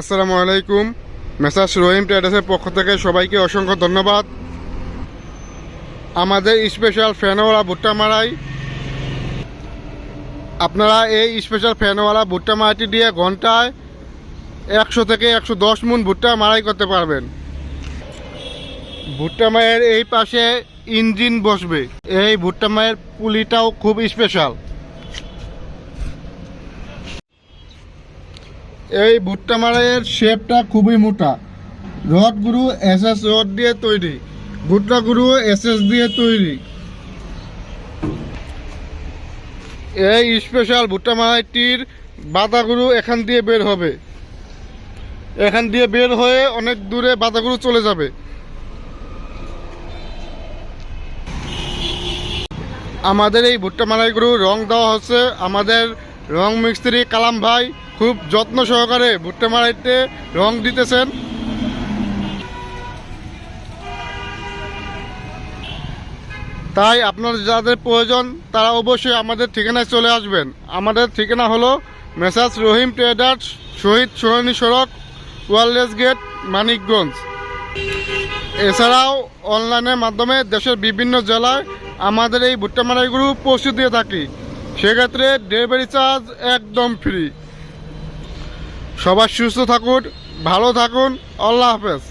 আসসালামু আলাইকুম। মেসার্স রহিম ট্রেডার্সের পক্ষ থেকে সবাইকে অসংখ্য ধন্যবাদ। আমাদের স্পেশাল ফ্যানওয়ালা ভুট্টা মারাই আপনারা এই স্পেশাল ফ্যানওয়ালা ভুট্টা মারাইটি দিয়ে ঘন্টায় একশো থেকে একশো দশ মন ভুট্টা মারাই করতে পারবেন। ভুট্টা মায়ের এই পাশে ইঞ্জিন বসবে। এই ভুট্টা মায়ের পুলিটাও খুব স্পেশাল। এই ভুট্টা মারাইয়ের শেপটা খুবই মোটা। রডগুলো এস এস রড দিয়ে তৈরি। ভুট্টাগুলো এস এস দিয়ে তৈরি। এই স্পেশাল ভুট্টা মারাইটির বাদাগুলো এখান দিয়ে বের হবে। এখান দিয়ে বের হয়ে অনেক দূরে বাদাগুলো চলে যাবে। আমাদের এই ভুট্টা মারাইগুলো রং দেওয়া হচ্ছে আমাদের রং মিস্ত্রি কালাম ভাই। খুব যত্ন সহকারে ভুট্টা মারাইতে রং দিতেছেন। তাই আপনার যাদের প্রয়োজন, তারা অবশ্যই আমাদের ঠিকানায় চলে আসবেন। আমাদের ঠিকানা হলো মেসাজ রহিম ট্রেডার্স, শহীদ সোহানী সড়ক, ওয়ারলেস গেট, মানিকগঞ্জ। এছাড়াও অনলাইনের মাধ্যমে দেশের বিভিন্ন জেলায় আমাদের এই ভুট্টা মারাইগুলো পৌঁছে দিয়ে থাকি। সেক্ষেত্রে ডেলিভারি চার্জ একদম ফ্রি। সবাই সুস্থ থাকুন ভালো থাকুন আল্লাহ হাফেজ।